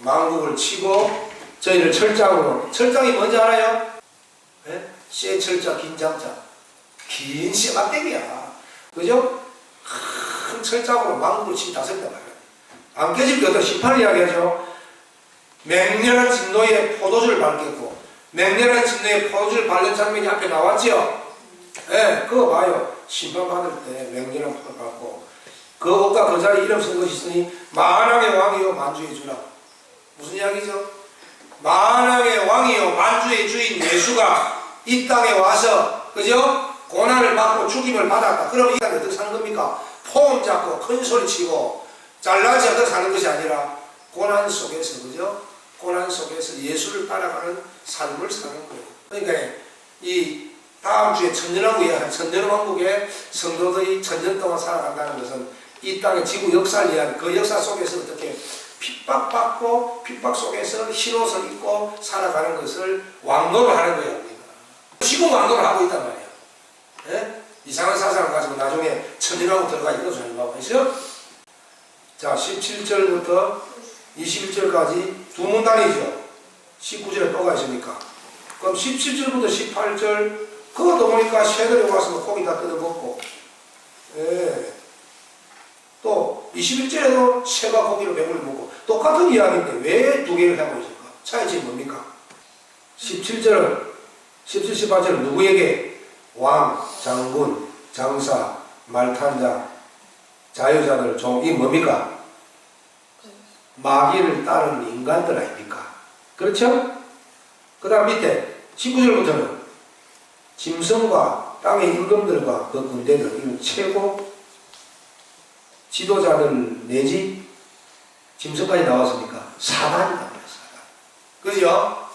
망국을 치고 저희를 철장으로 철장이 뭔지 알아요? 예? 쇠 철자 긴 장자 긴 쇠막대기야 그죠? 큰 철장으로 망국을 다섯다 말이야 안 깨질 게 어떤 심판을 이야기하죠 맹렬한 진노에 포도주를 밟겠고 맹렬한 진노에 포도주를 밟는 장면이 앞에 나왔죠? 예, 그거 봐요 심판 받을 때 맹렬한 포도를 밟고 그 옷과 그 자리에 이름 쓴 것이 있으니 만왕의 왕이요 만주의 주라 무슨 이야기죠? 만왕의 왕이요 만주의 주인 예수가 이 땅에 와서 그죠? 고난을 받고 죽임을 받았다. 그럼 이 땅에 어떻게 사는 겁니까? 포옹 잡고 큰 소리 치고 잘나지 어떻게 사는 것이 아니라 고난 속에서 그죠? 고난 속에서 예수를 따라가는 삶을 사는 거예요. 그러니까 이 다음 주에 천년왕국 이야기 천년왕국의 성도들이 천년 동안 살아간다는 것은 이 땅의 지구 역사를 위한 그 역사 속에서 어떻게 핍박받고 핍박 속에서 흰옷을 입고 살아가는 것을 왕노를 하는 거예요. 지금 왕노를 하고 있단 말이에요. 예? 이상한 사상을 가지고 나중에 천일하고 들어가 소리 봐 보이세요? 자, 17절부터 21절까지 두 문단이죠. 19절에 뭐가 있습니까? 그럼 17절부터 18절 그것도 보니까 새들이 와서 뭐 고기 다 뜯어먹고 예. 또 21절에도 새가 고기를 배불리 먹고 똑같은 이야기인데 왜 두 개를 있을까? 차이점이 뭡니까? 17절은 17, 18절은 누구에게? 왕, 장군, 장사, 말탄자, 자유자들, 종, 이 뭡니까? 마귀를 따르는 인간들 아닙니까? 그렇죠? 그 다음 밑에 19절부터는 짐승과 땅의 임금들과 그 군대들, 이는 최고 지도자들 내지 짐승까지 나왔으니까 사단이다 사단 그죠?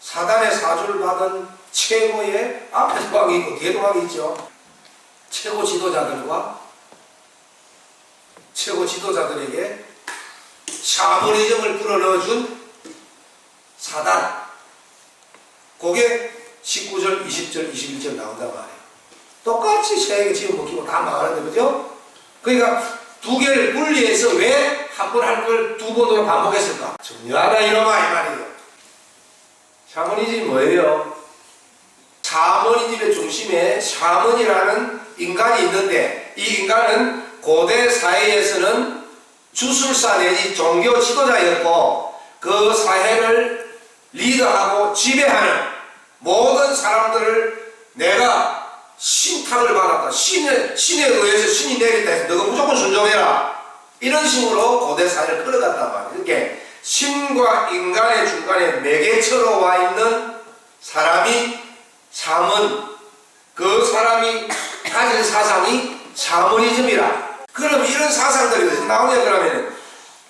사단의 사주를 받은 최고의 앞에 도학이 있고 뒤에 도학이 있죠 최고 지도자들과 최고 지도자들에게 샤머니즘을 불어넣어준 사단 그게 19절, 20절, 21절 나온단 말이에요 똑같이 새에게 지금 먹히고 다 망하는데 그죠? 그러니까 두 개를 분리해서 왜 한번할걸두 번으로 반복했을까? 중요하다 이놈아 이 말이에요. 샤머니즘이 뭐예요? 샤머니즘의 중심에 샤먼이라는 인간이 있는데 이 인간은 고대 사회에서는 주술사 내지 종교 지도자였고 그 사회를 리더하고 지배하는 모든 사람들을 내가 신탁을 받았다. 신에, 신에 의해서 신이 내렸다 해서 너가 무조건 순종해라. 이런 식으로 고대 사회를 끌어갔단 말이에요. 그러니까 신과 인간의 중간에 매개처로 와 있는 사람이 샤먼. 그 사람이 가진 사상이 샤머니즘이라. 그럼 이런 사상들이 어디서 나오냐 그러면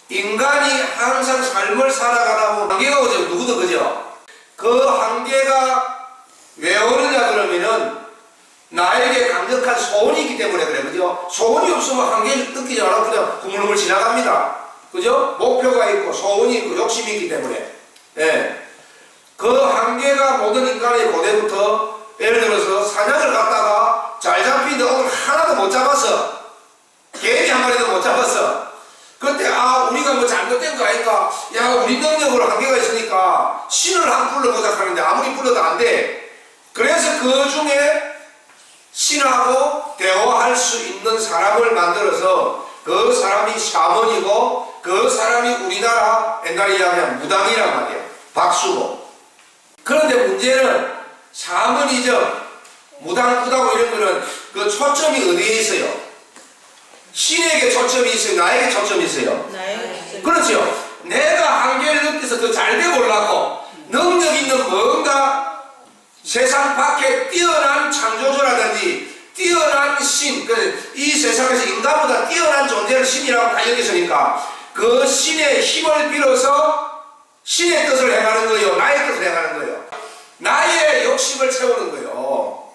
인간이 항상 삶을 살아가다 보면 한계가 오죠. 누구도 그죠? 그 한계가 왜 오느냐 그러면은 나에게 강력한 소원이 있기 때문에 그죠? 소원이 없으면 한계를 느끼지 않아 그냥 흐물흐물 지나갑니다. 그죠? 목표가 있고 소원이 있고 욕심이 있기 때문에. 예. 그 한계가 모든 인간의 고대부터 예를 들어서 사냥을 갔다가 잘 잡히는데 오늘 하나도 못 잡았어. 개미 한 마리도 못 잡았어. 그때 아 우리가 뭐 잘못된 거 아닌가? 야 우리 능력으로 한계가 있으니까 신을 한 불러보자 하는데 아무리 불러도 안 돼. 그래서 그 중에 신하고 대화할 수 있는 사람을 만들어서 그 사람이 샤먼이고 그 사람이 우리나라 옛날에 이야기하면 무당이란 말이에요. 박수고. 그런데 문제는 샤머니즘, 무당, 무당고 이런 거는 그 초점이 어디에 있어요? 신에게 초점이 있어요? 나에게 초점이 있어요? 나의 그렇죠. 내가 한계를 느껴서 더 잘 되고려고 능력 있는 뭔가 세상 밖에 뛰어난 창조주라든지 뛰어난 신, 그이 세상에서 인간보다 뛰어난 존재를 신이라고 다 여기서니까 그 신의 힘을 빌어서 신의 뜻을 행하는 거예요. 나의 뜻을 행하는 거예요. 나의 욕심을 채우는 거예요.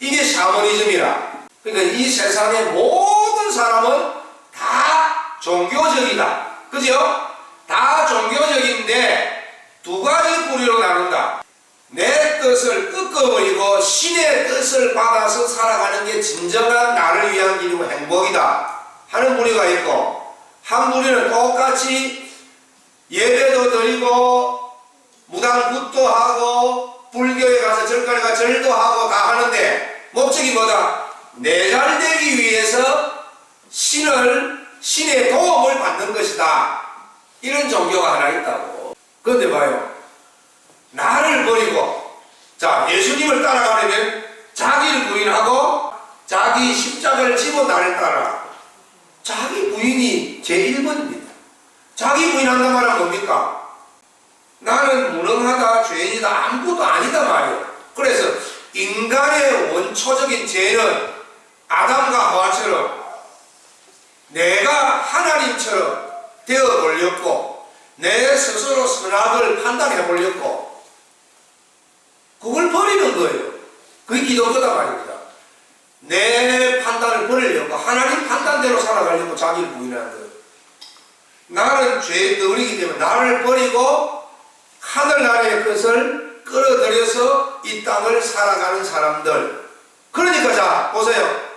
이게 샤머니즘이라. 그러니까 이 세상의 모든 사람은 다 종교적이다. 그죠? 다 종교적인데 두 가지 뿌리로 나눈다. 내 뜻을 끄꺼버리고 신의 뜻을 받아서 살아가는 게 진정한 나를 위한 길이고 행복이다. 하는 무리가 있고 한 무리는 똑같이 예배도 드리고 무당굿도 하고 불교에 가서 절간에 가 절도 하고 다 하는데 목적이 뭐다? 내 잘 되기 위해서 신을 신의 도움을 받는 것이다. 이런 종교가 하나 있다고. 그런데 봐요. 나를 버리고 자 예수님을 따라가려면 자기를 부인하고 자기 십자가를 집어 나를 따라. 자기 부인이 제1번입니다. 자기 부인한단 말은 뭡니까? 나는 무능하다, 죄인이다, 아무것도 아니다 말이에요. 그래서 인간의 원초적인 죄는 아담과 하와처럼 내가 하나님처럼 되어 보려고 내 스스로 선악을 판단해 보려고 그걸 버리는 거예요. 그게 기독교다 말입니다. 내 판단을 버리려고 하나님 판단대로 살아가려고 자기를 부인하는 거예요. 나는 죄의 덩어리이기 때문에 나를 버리고 하늘나라의 것을 끌어들여서 이 땅을 살아가는 사람들. 그러니까 자 보세요.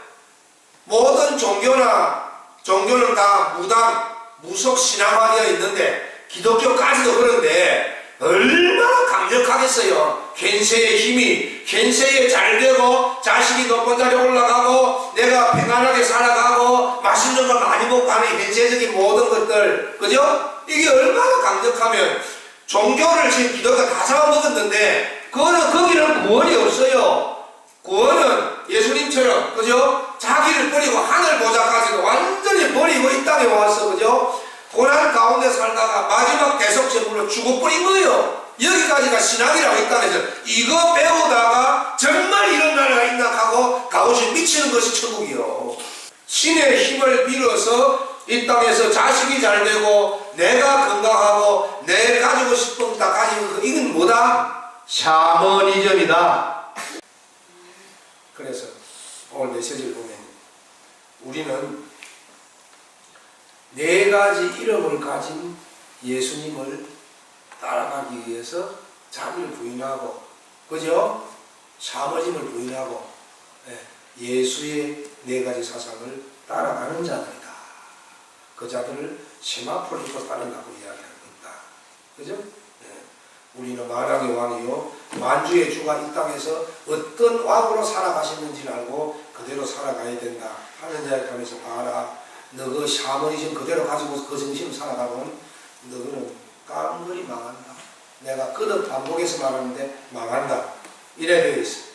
모든 종교나 종교는 다 무당, 무속 신앙화되어 있는데 기독교까지도 그런데 얼마나 강력하겠어요. 현세의 힘이 현세에 잘 되고 자식이 높은 자리에 올라가고 내가 평안하게 살아가고 맛있는 걸 많이 먹고 하는 현세적인 모든 것들 그죠? 이게 얼마나 강력하면 종교를 지금 기독교가 다 잡아먹었는데 그거는 거기는 구원이 없어요. 구원은 예수님처럼 그죠? 자기를 버리고 하늘 보좌까지도 완전히 버리고 이 땅에 와서 그죠? 고난 가운데 살다가 마지막 대속제물로 죽어버린 거예요. 여기까지가 신앙이라고 이 땅에서 이거 배우다가 정말 이런 나라가 있나 하고 가오시 미치는 것이 천국이요. 신의 힘을 빌어서 이 땅에서 자식이 잘 되고 내가 건강하고 내 가지고 싶은 거다 가지고 그 이건 뭐다? 샤머니즘이다. 그래서 오늘 메시지를 보면 우리는 네 가지 이름을 가진 예수님을 따라가기 위해서 자기를 부인하고 그죠? 샤머즘을 부인하고 예, 예수의 네 가지 사상을 따라가는 자들이다. 그 자들을 세마포를 입고 따른다고 이야기하는 겁니다. 그죠? 예, 우리는 마랑의 왕이요 만주의 주가 이 땅에서 어떤 왕으로 살아가셨는지를 알고 그대로 살아가야 된다 하는 관해서 봐라 너그 샤머니즘 그대로 가지고 그 정신 살아가면 너는 깡그리 망한다. 내가 거듭 반복해서 말하는데 망한다. 이래 되어 있어